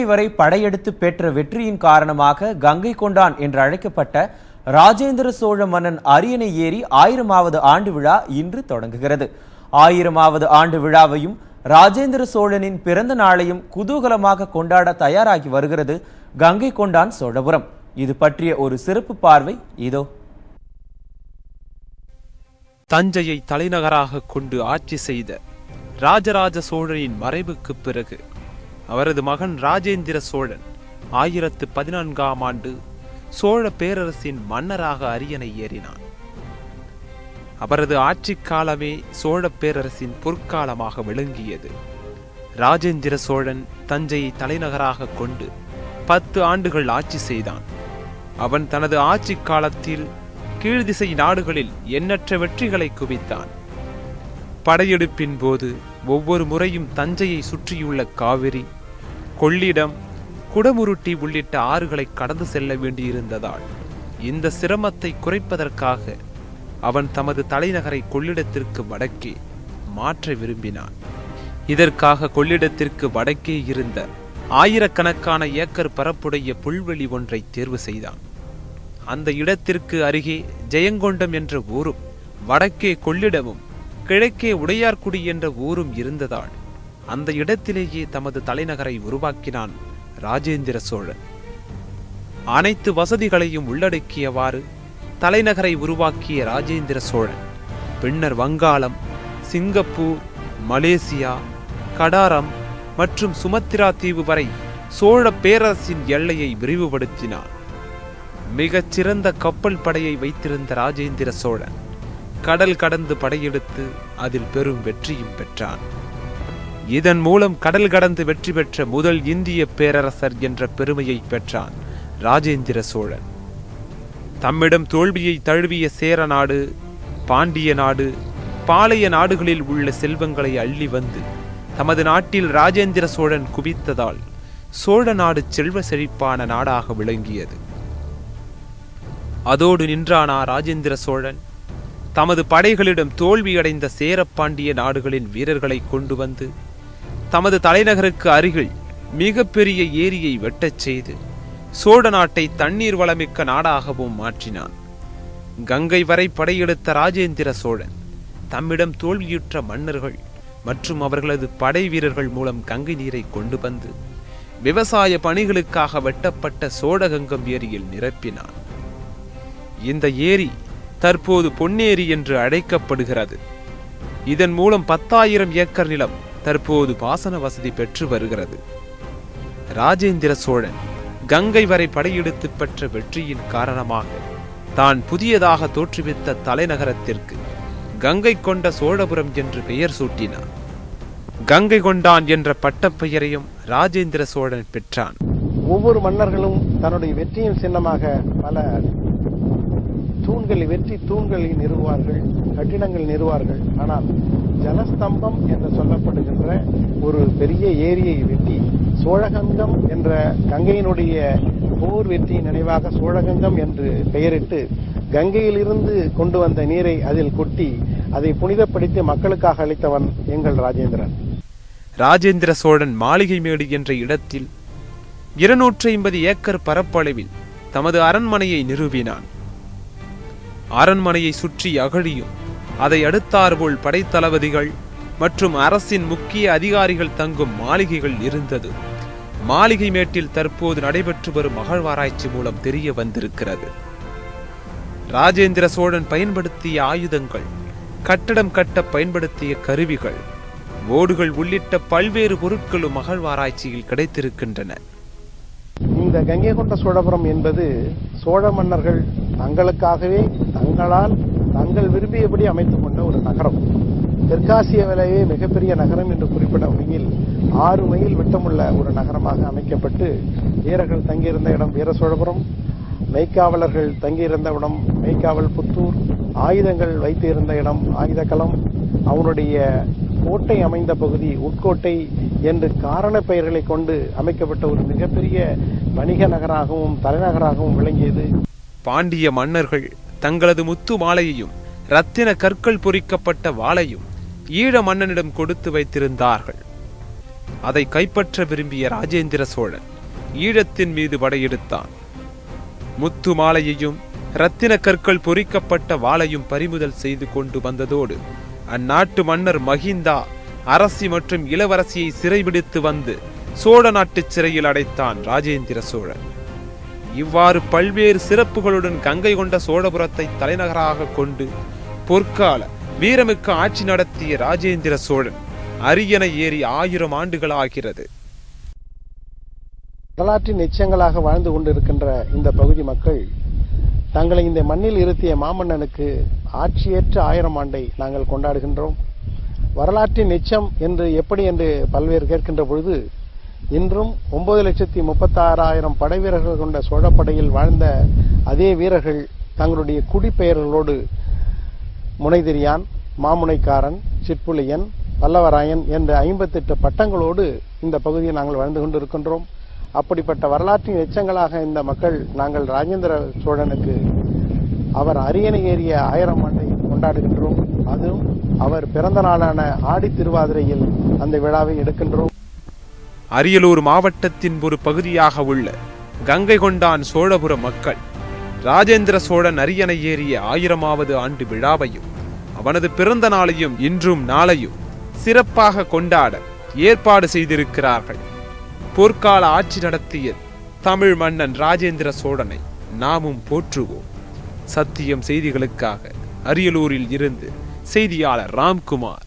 வரை படையெடுத்து பெற்ற வெற்றியின் காரணமாக கங்கை கொண்டான் என்று அழைக்கப்பட்ட ராஜேந்திர சோழ மன்னன் அரியணை ஏறி ஆயிரமாவது ஆண்டு விழா இன்று தொடங்குகிறது. ஆயிரமாவது ஆண்டு விழாவையும் ராஜேந்திர சோழனின் பிறந்த நாளையும் குதூகலமாக கொண்டாட தயாராகி வருகிறது கங்கை கொண்டான் சோழபுரம். இது பற்றிய ஒரு சிறப்பு பார்வை இதோ. தஞ்சையை தலைநகராக கொண்டு ஆட்சி செய்த ராஜராஜ சோழனின் மறைவுக்கு பிறகு அவரது மகன் ராஜேந்திர சோழன் ஆயிரத்து பதினான்காம் ஆண்டு சோழ பேரரசின் மன்னராக அரியணை ஏறினான். அவரது ஆட்சிக் காலமே சோழ பேரரசின் பொற்காலமாக விளங்கியது. ராஜேந்திர சோழன் தஞ்சையை தலைநகராக கொண்டு பத்து ஆண்டுகள் ஆட்சி செய்தான். அவன் தனது ஆட்சிக் காலத்தில் கீழ்திசை நாடுகளில் எண்ணற்ற வெற்றிகளை குவித்தான். படையெடுப்பின் போது ஒவ்வொரு முறையும் தஞ்சையை சுற்றியுள்ள காவிரி கொள்ளிடம் குடமுருட்டி உள்ளிட்ட ஆறுகளை கடந்து செல்ல வேண்டியிருந்ததால் இந்த சிரமத்தை குறைப்பதற்காக அவன் தமது தலைநகரை கொள்ளிடத்திற்கு வடக்கே மாற்ற விரும்பினான். இதற்காக கொள்ளிடத்திற்கு வடக்கே இருந்த ஆயிரக்கணக்கான ஏக்கர் பரப்புடைய புல்வெளி ஒன்றை தேர்வு செய்தான். அந்த இடத்திற்கு அருகே ஜெயங்கொண்டம் என்ற ஊரும் வடக்கே கொள்ளிடமும் கிழக்கே உடையார்குடி என்ற ஊரும் இருந்ததால் அந்த இடத்திலேயே தமது தலைநகரை உருவாக்கினான் ராஜேந்திர சோழன். அனைத்து வசதிகளையும் உள்ளடக்கியவாறு தலைநகரை உருவாக்கிய ராஜேந்திர சோழன். பின்னர் வங்காளம் சிங்கப்பூர் மலேசியா கடாரம் மற்றும் சுமத்திரா தீவு வரை சோழ பேரரசின் எல்லையை விரிவுபடுத்தினார் மிகச்சிறந்த கப்பல் படையை வைத்திருந்த ராஜேந்திர சோழன் கடல் கடந்து படையெடுத்து அதில் பெரும் வெற்றியும் பெற்றான். இதன் மூலம் கடல் கடந்து வெற்றி பெற்ற முதல் இந்திய பேரரசர் என்ற பெருமையை பெற்றான் ராஜேந்திர சோழன். தம்மிடம் தோல்வியை தழுவிய சேர நாடு பாண்டிய நாடு பாளைய நாடுகளில் உள்ள செல்வங்களை அள்ளி வந்து தமது நாட்டில் ராஜேந்திர சோழன் குவித்ததால் சோழ நாடு செல்வ செழிப்பான நாடாக விளங்கியது. அதோடு நின்றானா ராஜேந்திர சோழன்? தமது படைகளிடம் தோல்வியடைந்த சேரப்பாண்டிய நாடுகளின் வீரர்களை கொண்டு வந்து தமது தலைநகருக்கு அருகில் மிகப்பெரிய ஏரியை வெட்டச் செய்து சோழ நாட்டை தண்ணீர் வளமிக்க நாடாகவும் மாற்றினான். கங்கை வரை படையெடுத்த ராஜேந்திர சோழன் தம்மிடம் தோல்வியுற்ற மன்னர்கள் மற்றும் அவர்களது படை வீரர்கள் மூலம் கங்கை நீரை கொண்டு வந்து விவசாய பணிகளுக்காக வெட்டப்பட்ட சோழகங்கம் ஏரியில் நிரப்பினான். இந்த ஏரி தற்போது பொன்னேரி என்று அழைக்கப்படுகிறது. இதன் மூலம் பத்தாயிரம் ஏக்கர் நிலம் தற்போது பாசன வசதி பெற்று வருகிறது. ராஜேந்திர சோழன் கங்கை வரை படையெடுத்து பெற்ற வெற்றியின் காரணமாக தான் புதியதாக தோற்றுவித்த தலைநகரத்திற்கு கங்கை கொண்ட சோழபுரம் என்று பெயர் சூட்டினார் கங்கை கொண்டான் என்ற பட்டப்பெயரையும் ராஜேந்திர சோழன் பெற்றான். ஒவ்வொரு மன்னர்களும் தன்னுடைய வெற்றியின் சின்னமாக பல தூண்களை வெற்றி தூண்களை நிறுவார்கள் கட்டிடங்கள் நிறுவார்கள். ஆனால் ஜலஸ்தம்பம் என்று சொல்லப்படுகின்ற ஒரு பெரிய ஏரியை வெட்டி சோழகங்கம் என்ற கங்கையினுடைய போர் வெற்றி நினைவாக சோழகங்கம் என்று பெயரிட்டு கங்கையிலிருந்து கொண்டு வந்த நீரை அதில் கொட்டி அதை புனிதப்படுத்தி மக்களுக்காக அளித்தவன் எங்கள் ராஜேந்திரன். ராஜேந்திர சோழன் மாளிகை மேடு என்ற இடத்தில் இருநூற்றி ஐம்பது ஏக்கர் பரப்பளவில் தமது அரண்மனையை நிறுவினான். அரண்மனையை சுற்றி அகழியும். அதை அடுத்தார்போல் படைத்தளபதிகள் மற்றும் அரசின் முக்கிய அதிகாரிகள் தங்கும் மாளிகைகள் இருந்தது. மாளிகை மேட்டில் தற்போது நடைபெற்று வரும் அகழ்வாராய்ச்சி மூலம் தெரிய வந்திருக்கிறது. ராஜேந்திர சோழன் பயன்படுத்திய ஆயுதங்கள் கட்டடம் கட்ட பயன்படுத்திய கருவிகள் ஓடுகள் உள்ளிட்ட பல்வேறு பொருட்களும் அகழ்வாராய்ச்சியில் கிடைத்திருக்கின்றன. இந்த கங்கை கொண்ட சோழபுரம் என்பது சோழ மன்னர்கள் தங்களுக்காகவே தங்களால் தங்கள் விரும்பியபடி அமைத்துக் கொண்ட ஒரு நகரம். தெற்காசிய வேலையே மிகப்பெரிய நகரம் என்று குறிப்பிட வகையில் ஆறு மைல் விட்டமுள்ள ஒரு நகரமாக அமைக்கப்பட்டு வீரர்கள் தங்கியிருந்த இடம் வீர சோழபுரம் மெய்க்காவலர்கள் தங்கியிருந்த இடம் மெய்க்காவல் புத்தூர் ஆயுதங்கள் வைத்திருந்த இடம் ஆயுதக்களம் அவனுடைய கோட்டை அமைந்த பகுதி உட்கோட்டை என்று காரண பெயர்களை கொண்டு அமைக்கப்பட்ட ஒரு மிகப்பெரிய வணிக நகராகவும் தலைநகராகவும் விளங்கியது. பாண்டிய மன்னர்கள் தங்களது முத்து மாலையையும் ரத்தின கற்கள் பொறிக்கப்பட்ட வாளையும் ஈழ மன்னனிடம் கொடுத்து வைத்திருந்தார்கள். அதை கைப்பற்ற விரும்பிய ராஜேந்திர சோழன் ஈழத்தின் மீது படையெடுத்தான். முத்து மாலையையும் இரத்தின கற்கள் பொறிக்கப்பட்ட வாளையும் பறிமுதல் செய்து கொண்டு வந்ததோடு அந்நாட்டு மன்னர் மகிந்தா அரசி மற்றும் இளவரசியை சிறைபிடித்து வந்து சோழ நாட்டு சிறையில் அடைத்தான் ராஜேந்திர சோழன். இவ்வாறு பல்வேறு சிறப்புகளுடன் கங்கை கொண்ட சோழபுரத்தை தலைநகராக கொண்டு பொற்கால வீரமிக்க ஆட்சி நடத்திய ராஜேந்திர சோழன் அரியணை ஏறி ஆயிரம் ஆண்டுகள் ஆகிறது வரலாற்றின் எச்சங்களாக வாழ்ந்து கொண்டிருக்கின்ற இந்த பகுதி மக்கள் தங்களை இந்த மண்ணில் இருத்திய மாமன்னனுக்கு ஆட்சியேற்ற ஆயிரம் ஆண்டை நாங்கள் கொண்டாடுகின்றோம். வரலாற்றின் எச்சம் என்று எப்படி என்று பல்வேறு கேட்கின்ற பொழுது இன்றும் ஒன்பது லட்சத்தி முப்பத்தாறாயிரம் படை வீரர்கள் கொண்ட சோழப்படையில் வாழ்ந்த அதே வீரர்கள் தங்களுடைய குடிப்பெயர்களோடு முனைதிரியான் மாமுனைக்காரன் சிற்புலியன் பல்லவராயன் என்ற ஐம்பத்தெட்டு பட்டங்களோடு இந்த பகுதியில் நாங்கள் வாழ்ந்து கொண்டிருக்கின்றோம். அப்படிப்பட்ட வரலாற்றின் எச்சங்களாக இந்த மக்கள் நாங்கள் ராஜேந்திர சோழனுக்கு அவர் அரியணை ஏறிய ஆயிரம் ஆண்டை கொண்டாடுகின்றோம். அதுவும் அவர் பிறந்த நாளான ஆடி திருவாதிரையில் அந்த விழாவை எடுக்கின்றோம். அரியலூர் மாவட்டத்தின் ஒரு பகுதியாக உள்ள கங்கை கொண்டான் சோழபுர மக்கள் ராஜேந்திர சோழன் அரியணை ஏறிய ஆயிரமாவது ஆண்டு விழாவையும் அவனது பிறந்த நாளையும் இன்றும் நாளையும் சிறப்பாக கொண்டாட ஏற்பாடு செய்திருக்கிறார்கள். போர்க்கால ஆட்சி நடத்திய தமிழ் மன்னன் ராஜேந்திர சோழனை நாமும் போற்றுவோம். சத்தியம் செய்திகளுக்காக அரியலூரில் இருந்து செய்தியாளர் ராம்குமார்.